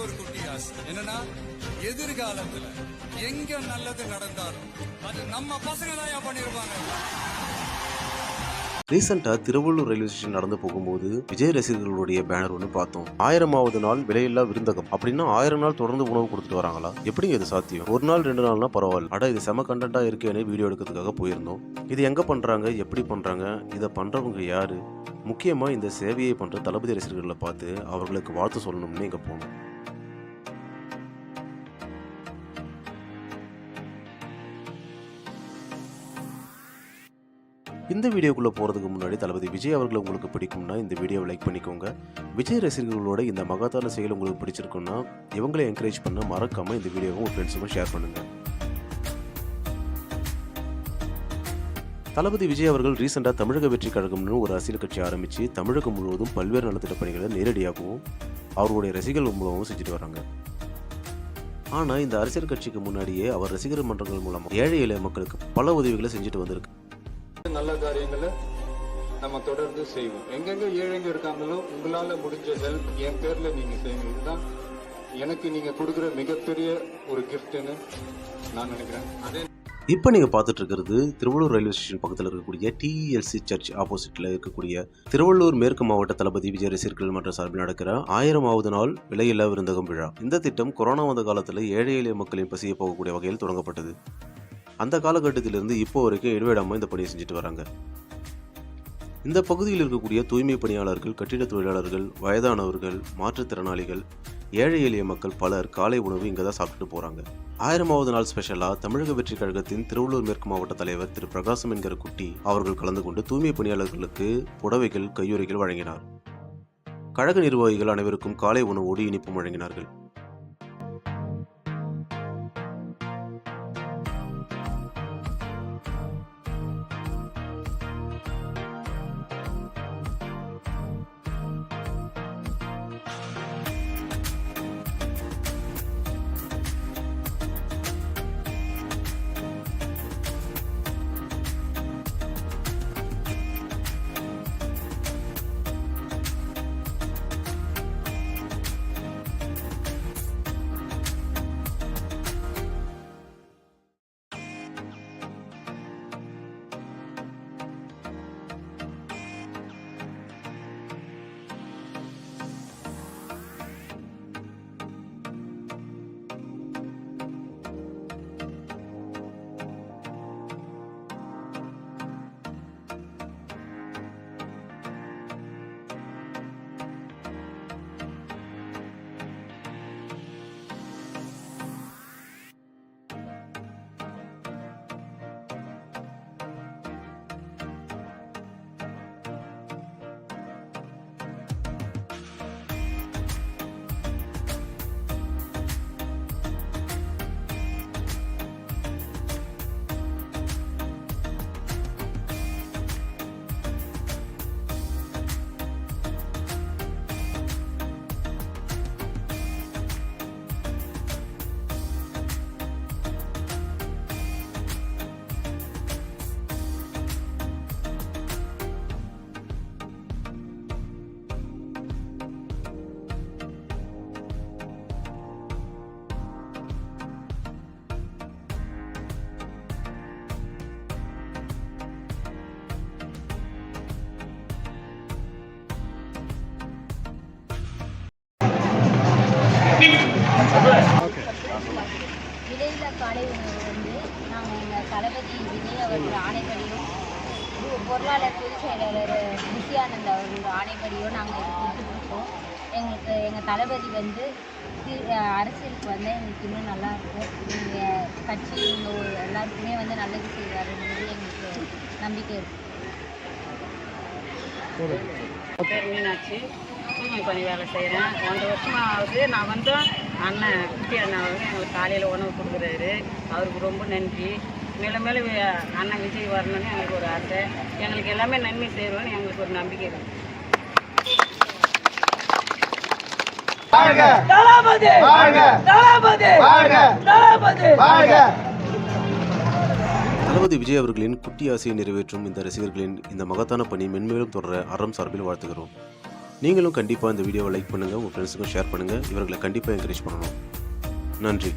எனக்கு ஒரு குட்டி ஆசை என்னன்னா எதிர்காலத்துல எங்க நல்லது நடந்தாலும் அது நம்ம பசங்க தான் பண்ணிருப்பாங்க? ரீசெண்டாக திருவள்ளூர் ரயில்வே ஸ்டேஷன் நடந்து போகும்போது விஜய் ரசிகர்களுடைய பேனர் ஒன்று பார்த்தோம். ஆயிரமாவது நாள் விலையில்லா விருந்தகம். அப்படின்னா ஆயிரம் நாள் தொடர்ந்து உணவு கொடுத்துட்டு வராங்களா? எப்படிங்க இது சாத்தியம்? ஒரு நாள் ரெண்டு நாள்னா பரவாயில்ல. அட இது செம கண்டென்ட்டாக இருக்கேன்னு வீடியோ எடுக்கிறதுக்காக போயிருந்தோம். இது எங்கே பண்ணுறாங்க எப்படி பண்ணுறாங்க இதை பண்ணுறவங்க யாரு? முக்கியமாக இந்த சேவையை பண்ணுற தளபதி ரசிகர்களை பார்த்து அவர்களுக்கு வாழ்த்து சொல்லணும்னு இங்கே போனோம். இந்த வீடியோக்குள்ளே போகிறதுக்கு முன்னாடி தளபதி விஜய் அவர்கள் உங்களுக்கு பிடிக்கும்னா இந்த வீடியோவை லைக் பண்ணிக்கோங்க. விஜய் ரசிகர்களோட இந்த மகத்தான செயல் உங்களுக்கு பிடிச்சிருக்குன்னா இவங்களை என்கரேஜ் பண்ண மறக்காமல் இந்த வீடியோவை உங்கள் ஃப்ரெண்ட்ஸுக்கும் ஷேர் பண்ணுங்கள் தளபதி விஜய் அவர்கள் ரீசெண்டாக தமிழக வெற்றி கழகம்னு ஒரு அரசியல் கட்சி ஆரம்பித்து தமிழகம் முழுவதும் பல்வேறு நலத்திட்ட பணிகளை நேரடியாகவும் அவர்களுடைய ரசிகர்கள் மூலமாகவும் செஞ்சுட்டு வராங்க. ஆனால் இந்த அரசியல் கட்சிக்கு முன்னாடியே அவர் ரசிகர் மன்றங்கள் மூலமாக ஏழை எளிய மக்களுக்கு பல உதவிகளை செஞ்சுட்டு வந்திருக்கு. நல்ல காரியங்களை நம்ம தொடர்ந்து செய்வோம். எங்கெங்க ஏழைங்க இருக்காங்களோ உங்களால முடிஞ்ச ஹெல்ப் என் பேர்ல நீங்க செய்யுங்க. இதுதான் எனக்கு நீங்க கொடுக்குற மிகப்பெரிய ஒரு கிஃப்ட்னு நான் நினைக்கிறேன். அதே இப்போ நீங்கள் பார்த்துட்டு இருக்கிறது திருவள்ளூர் ரயில்வே ஸ்டேஷன் பக்கத்தில் இருக்கக்கூடிய டிஇஎல்சி சர்ச் ஆப்போசிட்டில் இருக்கக்கூடிய திருவள்ளூர் மேற்கு மாவட்ட தளபதி விஜய் ரசிகர்கள் மன்ற சார்பில் நடக்கிற ஆயிரமாவது நாள் விலையில்லா விருந்தகம் விழா. இந்த திட்டம் கொரோனா வந்த காலத்தில் ஏழை எளிய மக்களின் பசியை போகக்கூடிய வகையில் தொடங்கப்பட்டது. அந்த காலகட்டத்திலிருந்து இப்போ வரைக்கும் இடைவிடாமல் இந்த பணியை செஞ்சுட்டு வராங்க. இந்த பகுதியில் இருக்கக்கூடிய தூய்மை பணியாளர்கள் கட்டிட தொழிலாளர்கள் வயதானவர்கள் மாற்றுத்திறனாளிகள் ஏழை எளிய மக்கள் பலர் காலை உணவு இங்கே தான் சாப்பிட்டுட்டு போகிறாங்க ஆயிரமாவது நாள் ஸ்பெஷலாக தமிழக வெற்றி கழகத்தின் திருவள்ளூர் மேற்கு மாவட்ட தலைவர் திரு பிரகாசம் என்கிற குட்டி அவர்கள் கலந்து கொண்டு தூய்மை பணியாளர்களுக்கு புடவைகள் கையுறைகள் வழங்கினார். கழக நிர்வாகிகள் அனைவருக்கும் காலை உணவோடு இனிப்பும் வழங்கினார்கள். விலையில்லா காலை உணவு வந்து நாங்கள் எங்கள் தளபதி விஜய் அவர்கள் ஆணைப்படியும் பொ- பொருளாளர் பொதுச் செயலாளர் நித்யானந்த் அவர்கள் ஆணைப்படியும் நாங்கள் இது கொடுத்துட்ருக்கோம் எங்களுக்கு எங்கள் தளபதி வந்து அரசியலுக்கு வந்தால் எங்களுக்கு இன்னும் நல்லாயிருக்கும் எங்கள் கட்சி இவங்க எல்லாருக்குமே வந்து நல்லது செய்வாருன்றது எங்களுக்கு நம்பிக்கை இருக்குது பேர் மீனாட்சி. தூய்மை பணி வேலை செய்கிறேன் ஒன்றரை வருஷமாக ஆகுது நான் வந்து அண்ணன் குட்டி அண்ணன் வந்து எங்களுக்கு காலையில் உணவு கொடுக்குறாரு. அவருக்கு ரொம்ப நன்றி. மேலும் மேலும் அண்ணன் விஜய் வரணும்னு எங்களுக்கு ஒரு ஆசை. எங்களுக்கு எல்லாமே நன்மை செய்வோன்னு எங்களுக்கு ஒரு நம்பிக்கை இருக்குது தளபதி விஜய் அவர்களின் குட்டி ஆசையை நிறைவேற்றும் இந்த ரசிகர்களின் இந்த மகத்தான பணி மென்மேலும் தொடர அறம் சார்பில் வாழ்த்துகிறோம். நீங்களும் கண்டிப்பாக இந்த வீடியோவை லைக் பண்ணுங்கள் உங்கள் ஃப்ரெண்ட்ஸுக்கும் ஷேர் பண்ணுங்கள் இவர்களை கண்டிப்பாக என்கரேஜ் பண்ணணும். நன்றி.